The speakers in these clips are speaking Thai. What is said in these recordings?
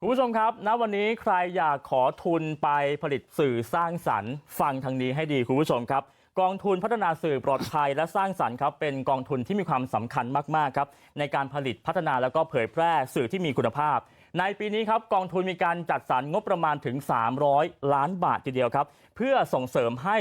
คุณผู้ชมครับณวันนี้ใครอยากขอทุนไปผลิตสื่อสร้างสรรค์ฟังทางนี้ให้ดีคุณผู้ชมครับ กองทุนพัฒนาสื่อปลอดภัยและสร้างสรรค์ครับเป็นกองทุนที่มีความสำคัญมากๆครับในการผลิตพัฒนาแล้วก็เผยแพร่สื่อที่มีคุณภาพ ในปีนี้ครับกองทุนมีการจัดสรรงบประมาณถึง 300 ล้านบาททีเดียวครับ เพื่อส่งเสริมให้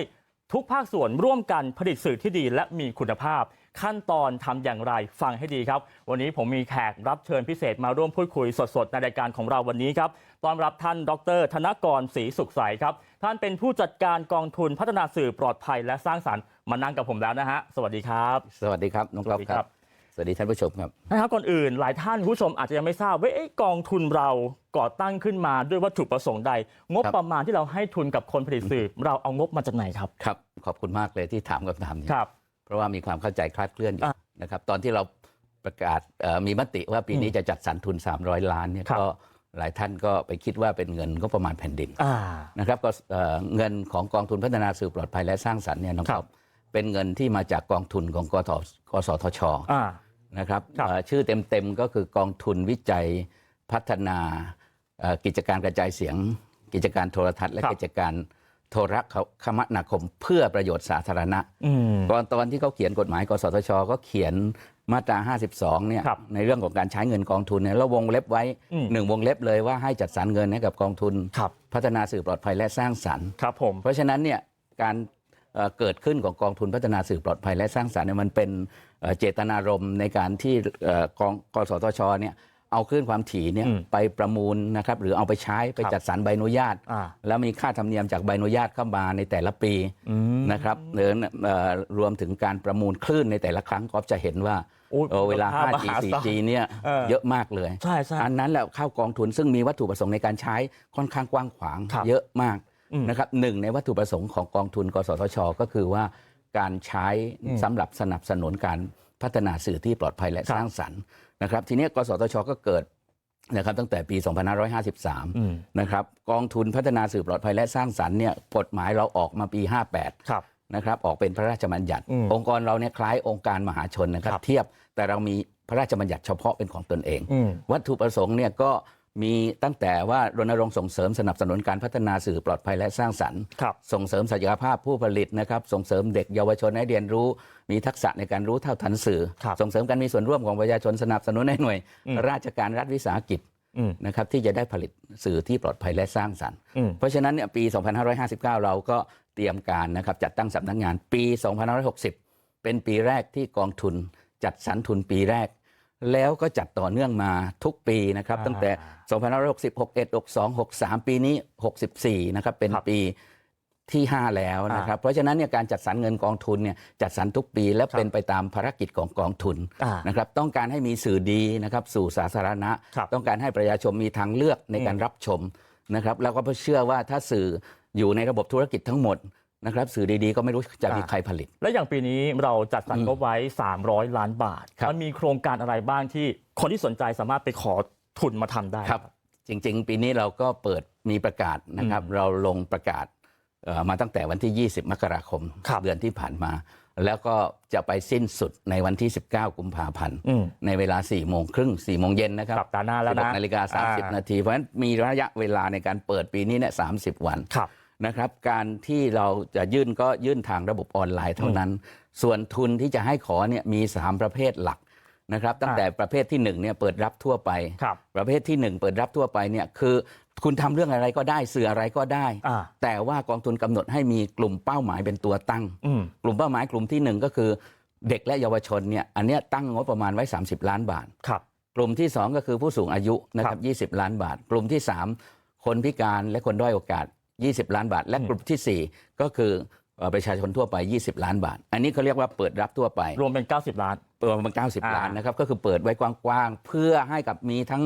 ภาคส่วนร่วมกันผลิตสื่อที่ดีและมีคุณภาพขั้นตอนทำอย่างไรฟังให้ดีครับ วันนี้ผมมีแขกรับเชิญพิเศษมาร่วมพูดคุยสดๆในรายการของเราวันนี้ครับต้อนรับท่านดร ธนกรศรีสุขใสครับ ท่านเป็นผู้จัดการกองทุนพัฒนาสื่อปลอดภัยและสร้างสรรค์มานั่งกับผมแล้วนะฮะสวัสดีครับ สวัสดีครับน้องกรอบสวัสดีคครัรับบ สวัสดีท่านผู้ชมครับนะครับก่อนอื่นหลายท่านคุณผู้ชมอาจจะยังไม่ทราบว่าเอ๊ะกองทุนเราก่อตั้งขึ้นมาด้วยวัตถุประสงค์ใดงบครับประมาณที่เราให้ทุนกับคนผลิตสื่อเราเอางบมาจากไหนครับครับขอบคุณมากเลยที่ถามคำถามนี้ครับเพราะว่ามีความเข้าใจคลาดเคลื่อนอยู่อะนะครับตอนที่เราประกาศเอ่อมีมติว่าปีนี้อืมจะจัดสรรทุน 300 ล้านเนี่ยครับก็หลายท่านก็ไปคิดว่าเป็นเงินก็ประมาณแผ่นดินอ่านะครับก็เอ่อเงินของกองทุนพัฒนาสื่อปลอดภัยและสร้างสรรค์เนี่ยน้องคกรัรอบบเป็นเงินที่มาจากกองทุนของกทกสทชอ่า นะครับครับเอ่อชื่อเต็มๆก็คือกองทุนวิจัยพัฒนาเอ่อกิจการกระจายเสียง กิจการโทรทัศน์และครับกิจการโทรคมนาคมเพื่อประโยชน์สาธารณะอืมก่อนตอนที่เขาเขียนกฎหมายกสทช ก็เขียนมาตรา 52 เนี่ยครับในเรื่องของการใช้เงินกองทุนเนี่ยแล้ววงเล็บไว้อืมหนึ่งวงเล็บเลยว่าให้จัดสรรเงินให้กับกองทุนครับพัฒนาสื่อปลอดภัยและสร้างสรรค์ครับผมเพราะฉะนั้นเนี่ยการ เอ่อเกิดขึ้นของกองทุนพัฒนาสื่อปลอดภัยและสร้างสรรค์เนี่ยมันเป็นเอ่อเจตนารมณ์ในการที่เอ่อกองกสทชเนี่ยเอาคลื่นความถี่เนี่ยอืมไปประมูลนะครับหรือเอาไปใช้ไปครับจัดสรรใบอนุญาตอ่าแล้วมีค่าธรรมเนียมจากใบอนุญาตเข้ามาในแต่ละปีอืมนะครับหรือเอ่อรวมถึงการประมูลคลื่นในแต่ละครั้งก็จะเห็นว่าโอ้ยเอ่อเวลามูลค่า 5G มหาศาล 4G เนี่ยเออเยอะมากเลยใช่ใช่อันนั้นแหละเข้ากองทุนซึ่งมีวัตถุประสงค์ในการใช้ค่อนข้างกว้างขวางครับเยอะมากอืม นะครับหนึ่งในวัตถุประสงค์ของกองทุนกสทชก็คือว่าการใช้อืมสำหรับสนับสนุนการพัฒนาสื่อที่ปลอดภัยและครับสร้างสรรค์นะครับทีนี้กสทชก็เกิดนะครับตั้งแต่ปี 2553อืมนะครับกองทุนพัฒนาสื่อปลอดภัยและสร้างสรรค์เนี่ยกฎหมายเราออกมาปี 58ครับนะครับออกเป็นพระราชบัญญัติอืมองค์กรเราเนี่ยคล้ายองค์การมหาชนนะครับครับ เทียบแต่เรามีพระราชบัญญัติเฉพาะเป็นของตนเองอืมวัตถุประสงค์เนี่ยก็ มีตั้งแต่ว่ารณรงค์ส่งเสริมสนับสนุนการพัฒนาสื่อปลอดภัยและสร้างสรรค์ครับส่งเสริมศักยภาพผู้ผลิตนะครับ ส่งเสริมเด็กเยาวชนให้เรียนรู้ มีทักษะในการรู้เท่าทันสื่อครับส่งเสริมการมีส่วนร่วมของประชาชนสนับสนุนให้หน่วยอืมราชการรัฐวิสาหกิจอืมนะครับที่จะได้ผลิตสื่อที่ปลอดภัยและสร้างสรรค์อืมเพราะฉะนั้นเนี่ยปี 2559 เราก็เตรียมการนะครับจัดตั้งสำนักงานปี 2560 เป็นปีแรกที่กองทุนจัดสรรทุนปีแรก แล้วก็จัดต่อเนื่องมาทุกปีนะครับอ่าตั้งแต่2560 61 62 63 ปีนี้ 64นะครับเป็นครับปีที่ 5 แล้วนะครับเพราะฉะนั้นเนี่ยการจัดสรรเงินกองทุนเนี่ยจัดสรรทุกปีและครับเป็นไปตามภารกิจของกองทุนอ่านะครับต้องการให้มีสื่อดีนะครับสู่สาธารณะครับต้องการให้ประชาชนมีทางเลือกในการรับชมนะครับแล้วก็เชื่อว่าถ้าสื่ออยู่ในระบบธุรกิจทั้งหมด นะครับสื่อดีๆก็ไม่รู้จะมีอ่าใครผลิต แล้วอย่างปีนี้เราจัดสรรอืมงบไว้ 300 ล้านบาทครับมันมีโครงการอะไรบ้างที่คนที่สนใจสามารถไปขอทุนมาทำได้ครับ จริง ๆ ปีนี้เราก็เปิดมีประกาศนะครับอืมเราลงประกาศเอ่อมาตั้งแต่วันที่ 20 มกราคมครับเดือนที่ผ่านมา แล้วก็จะไปสิ้นสุดในวันที่ 19 กุมภาพันธ์อืมในเวลา 4 โมงครึ่ง 4 โมงเย็นนะครับสัปดาห์หน้าแล้วนะ16นาฬิกาอ่า30 นาที เพราะฉะนั้นมีระยะเวลาในการเปิดปีนี้เนี่ย 30 วันครับ นะครับการที่เราจะยื่นก็ยื่นทางระบบออนไลน์เท่านั้น ส่วนทุนที่จะให้ขอเนี่ยมี 3 ประเภทหลักนะครับตั้งแต่ประเภทที่1เนี่ยเปิดรับทั่วไปครับประเภทที่ 1 เปิดรับทั่วไปเนี่ยคือคุณทำเรื่องอะไรก็ได้สื่ออะไรก็ได้อ่าแต่ว่ากองทุนกำหนดให้มีกลุ่มเป้าหมายเป็นตัวตั้งอืมกลุ่มเป้าหมายกลุ่มที่ 1 ก็คือเด็กและเยาวชนเนี่ยอันเนี้ยตั้งงบประมาณไว้ 30 ล้านบาทครับกลุ่มที่ 2 ก็คือผู้สูงอายุนะครับ20 ล้านบาท กลุ่มที่ 3 คนพิการและคนด้อยโอกาส 20 ล้านบาท และอืมกลุ่มทีสี่4 ก็คือเอ่อประชาชนทั่วไป 20 ล้านบาท อันนี้เขาเรียกว่าเปิดรับทั่วไป รวมเป็น 90 ล้านเปิดมาอ่า90 ล้านนะครับก็คือเปิดไว้กว้างๆเพื่อให้กับมีทั้ง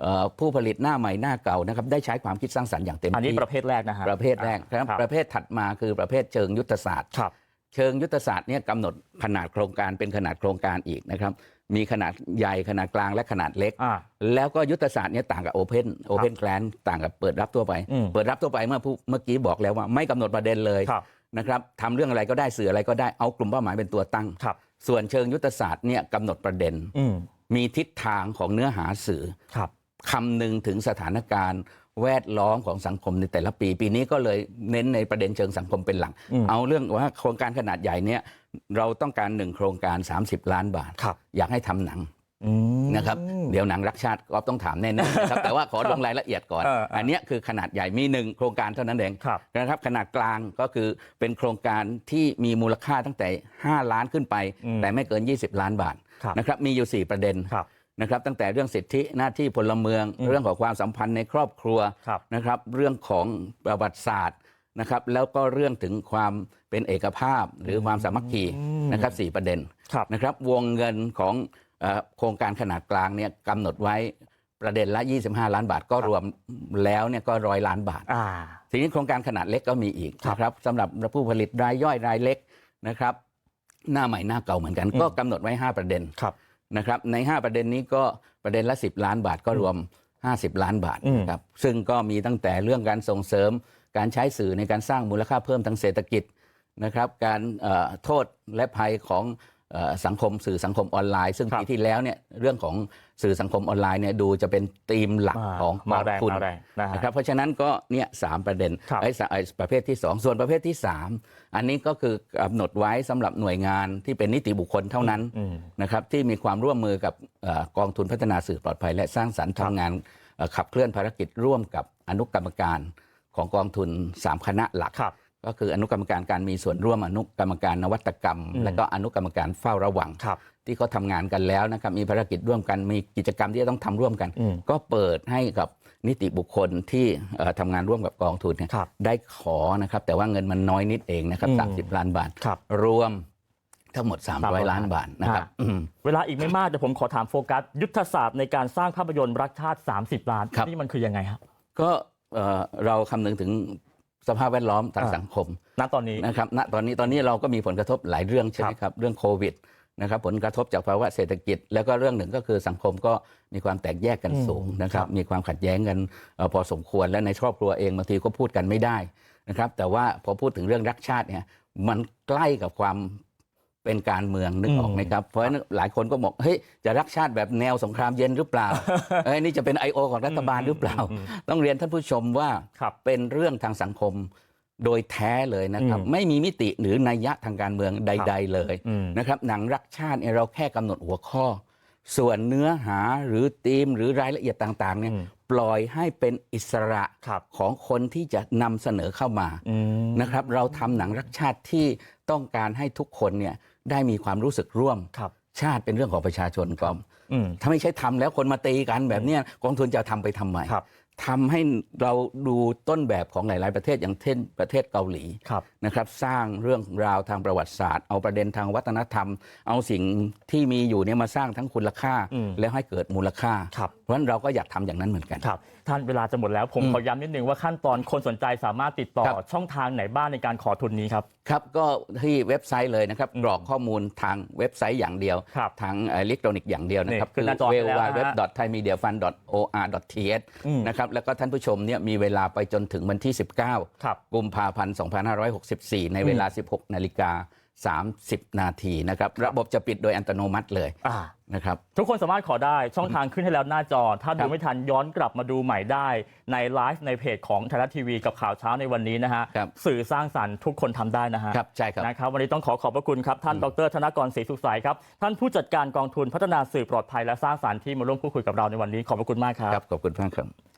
เอ่อผู้ผลิตหน้าใหม่หน้าเก่านะครับได้ใช้ความคิดสร้างสรรค์อย่างเต็มอันนี้ที่ประเภทแรกนะฮะประเภทแรกคครัรับบประเภทถัดมาคือประเภทเชิงยุทธศาสตร์ครับเชิงยุทธศาสตร์เนี่ยกำหนดขนาดโครงการเป็นขนาดโครงการอีกนะครับ มีขนาดใหญ่ขนาดกลางและขนาดเล็ก อ่า แล้วก็ยุทธศาสตร์เนี่ยต่างกับโอเพนโอเพนแกลนต่างกับเปิดรับทั่วไป อืมเปิดรับทั่วไปเมื่อผู้เมื่อกี้บอกแล้วว่าไม่กำหนดประเด็นเลยครับนะครับทำเรื่องอะไรก็ได้สื่ออะไรก็ได้เอากลุ่มเป้าหมายเป็นตัวตั้ง ครับ ส่วนเชิงยุทธศาสตร์เนี่ยกำหนดประเด็น อืมมีทิศทางของเนื้อหาสื่อครับ คำนึงถึงสถานการณ์ แวดล้อมของสังคมในแต่ละปี ปีนี้ก็เลยเน้นในประเด็นเชิงสังคมเป็นหลักอืมเอาเรื่องว่าโครงการขนาดใหญ่เนี่ยเราต้องการหนึ่งโครงการ 30 ล้านบาทครับอยากให้ทำหนังอืมนะครับเดี๋ยวหนังรักชาติก็ต้องถามแน่ๆนะครับแต่ว่าขอลงรายละเอียดก่อนเออเอออัอันเนี้ยคือขนาดใหญ่มีหนึ่งโครงการเท่านั้นเองครับนะครับขนาดกลางก็คือเป็นโครงการที่มีมูลค่าตั้งแต่ 5 ล้านขึ้นไปอืมแต่ไม่เกิน 20 ล้านบาทครับนะครับมีอยู่ 4 ประเด็นครับ นะครับตั้งแต่เรื่องสิทธิหน้าที่พลเมืองอืมเรื่องของความสัมพันธ์ในครอบครัวครับนะครับ เรื่องของประวัติศาสตร์นะครับแล้วก็เรื่องถึงความเป็นเอกภาพหรือความสามัคคีอืมนะครับสี่ประเด็นครับนะครับวงเงินของเอ่อโครงการขนาดกลางเนี่ยกำหนดไว้ประเด็นละ 25 ล้านบาทก็รวมแล้วเนี่ยก็ร้อยล้านบาทอ่าทีนี้โครงการขนาดเล็กก็มีอีกครับนะครับสำหรับผู้ผลิตรายย่อยรายเล็กนะครับ หน้าใหม่หน้าเก่าเหมือนกันอืมก็กำหนดไว้ 5 ประเด็นครับ นะครับใน 5 ประเด็นนี้ก็ประเด็นละ 10 ล้านบาทก็รวม 50 ล้านบาทอืมนะครับซึ่งก็มีตั้งแต่เรื่องการส่งเสริมการใช้สื่อในการสร้างมูลค่าเพิ่มทางเศรษฐกิจนะครับการเอ่อโทษและภัยของเอ่อ สังคมสื่อสังคมออนไลน์ ซึ่งครับปีที่แล้วเนี่ยเรื่องของสื่อสังคมออนไลน์เนี่ยดูจะเป็นธีมหลักอ่าของมาแรงทุนมาแรงนะฮะนะครับเพราะฉะนั้นก็เนี่ยสามประเด็นครับไอ้สไอ้ประเภทที่ 2 ส่วนประเภทที่ 3 อันนี้ก็คือกำหนดไว้สำหรับหน่วยงานที่เป็นนิติบุคคลเท่านั้นอืมนะครับที่มีความร่วมมือกับเอ่อกองทุนพัฒนาสื่อปลอดภัย และสร้างสรรค์ครับทำงานเอ่อขับเคลื่อนภารกิจร่วมกับอนุกรรมการของกองทุน 3 คณะหลักครับ ก็คืออนุกรรมการการมีส่วนร่วมอนุกรรมการนวัตกรรมอืมและก็อนุกรรมการเฝ้าระวังครับที่เขาทำงานกันแล้วนะครับมีภารกิจร่วมกันมีกิจกรรมที่จะต้องทำร่วมกันอืมก็เปิดให้กับนิติบุคคลที่เอ่อทำงานร่วมกับกองทุนเนี่ยครับได้ขอนะครับแต่ว่าเงินมันน้อยนิดเองนะครับอืมสามสิบล้านบาทครับรวมทั้งหมด300 300 ล้านบาทนะครับฮะอืมเวลาอีกไม่มากแต่ผมขอถามโฟกัส ยุทธศาสตร์ในการสร้างภาพยนตร์รักชาติ 30 ล้านครับนี่มันคือยังไงครับก็เอ่อเราคำนึงถึง สภาพแวดล้อมทางอ่าสังคมณตอนนี้นะครับณตอนนี้ตอนนี้เราก็มีผลกระทบหลายเรื่องใช่ไหมครับครับเรื่องโควิดนะครับผลกระทบจากภาวะเศรษฐกิจ แล้วก็เรื่องหนึ่งก็คือสังคมก็มีความแตกแยกกันอืมสูงนะครับครับมีความขัดแย้งกันเอ่อพอสมควรและในครอบครัวเองบางทีก็พูดกันไม่ได้นะครับแต่ว่าพอพูดถึงเรื่องรักชาติเนี่ยมันใกล้กับความ เป็นการเมืองนึกออกไหมครับ เพราะฉะนั้นหลายคนก็บอกเฮ้ยจะรักชาติแบบแนวสงครามเย็นหรือเปล่าเอ้ยนี่จะเป็น I.O. ของรัฐบาลหรือเปล่าอืมต้องเรียนท่านผู้ชมว่าครับเป็นเรื่องทางสังคมโดยแท้เลยนะครับอืมไม่มีมิติหรือนัยยะทางการเมืองใด ๆ เลยอืมนะครับหนังรักชาติเนี่ยเราแค่กำหนดหัวข้อ ส่วนเนื้อหาหรือธีมหรือรายละเอียดต่างๆเนี่ยอืมปล่อยให้เป็นอิสระครับของคนที่จะนำเสนอเข้ามาอืมนะครับ เราทำหนังรักชาติที่ต้องการให้ทุกคนเนี่ย ได้มีความรู้สึกร่วมครับชาติเป็นเรื่องของประชาชนกอมอืมถ้าไม่ใช่ทำแล้วคนมาตีกันแบบเนี้ยกองทุนจะทำไปทำไมครับ ทำให้เราดูต้นแบบของหลาย ๆ ประเทศอย่างเช่นประเทศเกาหลีครับนะครับ สร้างเรื่องราวทางประวัติศาสตร์ เอาประเด็นทางวัฒนธรรม เอาสิ่งที่มีอยู่เนี่ยมาสร้างทั้งคุณค่าอืมแล้วให้เกิดมูลค่าครับเพราะฉะนั้นเราก็อยากทำอย่างนั้นเหมือนกันครับ ท่านเวลาจะหมดแล้วผมอืมขอย้ำนิดนึงว่าขั้นตอนคนสนใจสามารถติดต่อครับช่องทางไหนบ้างในการขอทุนนี้ครับครับก็ที่เว็บไซต์เลยนะครับอืมกรอกข้อมูลทางเว็บไซต์อย่างเดียวครับทางอิเล็กทรอนิกส์อย่างเดียวนะครับนี่ขึ้นหน้าจอให้แล้วนะฮะเว็บ thaimedia.fund.or.th อืมนะครับแล้วก็ท่านผู้ชมเนี่ยมีเวลาไปจนถึงวันที่ 19ครับกุมภาพันธ์ 2564 ในเวลา 16 นาฬิกา30 นาทีนะครับ ระบบจะปิดโดยอัตโนมัติเลยอ่านะครับทุกคนสามารถขอได้ช่องทางขึ้นให้แล้วหน้าจอ ถ้าครัดูบไม่ทันย้อนกลับมาดูใหม่ได้ ในไลฟ์ในเพจของไทยรัฐทีวีกับข่าวเช้าในวันนี้นะฮะครับสื่อสร้างสรรค์ทุกคนทำได้นะฮะครับใช่ครับนะครับวันนี้ต้องขอขอบพระคุณครับ ท่านดรธนกรศรีสุขใสครับ ท่านผู้จัดการกองทุนพัฒนาสื่อปลอดภัยและสร้างสรรค์ที่มาร่วมพูดคุยกับเราในวันนี้ขอบพระคุณมากครับครับขอบคุณมากครับ